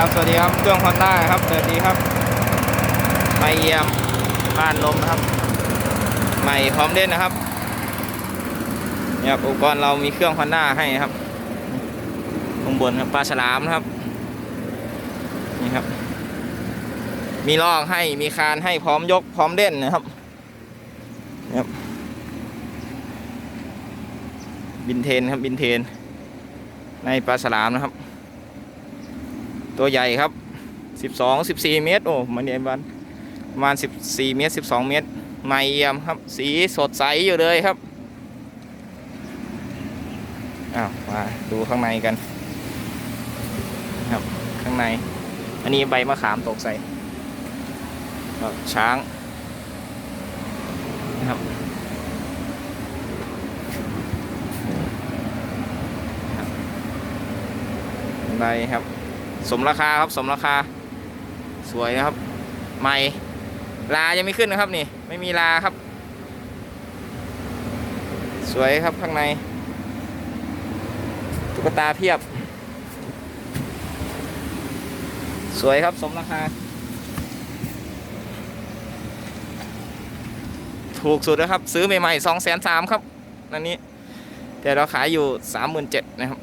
ครับ สวัสดีครับ เครื่องฮอนด้าครับ สวัสดีครับไปเยี่ยมบ้านลมนะครับ ใหม่พร้อมเล่นนะครับเนี่ยครับอุปกรณ์เรามีเครื่องฮอนด้าให้นะครับ ข้างบนครับปลาฉลามนะครับ นี่ครับ มีลอกให้ มีคานให้พร้อมยกพร้อมเล่นนะครับนี่ครับ บินเทนครับ บินเทน ในปลาฉลามนะครับ ตัวใหญ่ครับ 12 14 เมตร โอ้มันใหญ่บ้านประมาณ 14 เมตร 12 เมตรใหม่เอี่ยมครับ สีสดใสอยู่เลยครับอ้าวมาดูข้างในกัน ครับข้างใน อันนี้ใบมะขามตกใส่ครับช้างนะครับใบครับ สมราคาครับสมราคา สวยนะครับ ใหม่ ลายังไม่ขึ้นนะครับนี่ ไม่มีลาครับ สวยครับข้างใน ตุ๊กตาเพียบ สวยครับสมราคา ถูกสุดนะครับ ซื้อใหม่ๆสองแสนสามครับอันนี้ แต่เราขายอยู่สามหมื่นเจ็ดนะครับ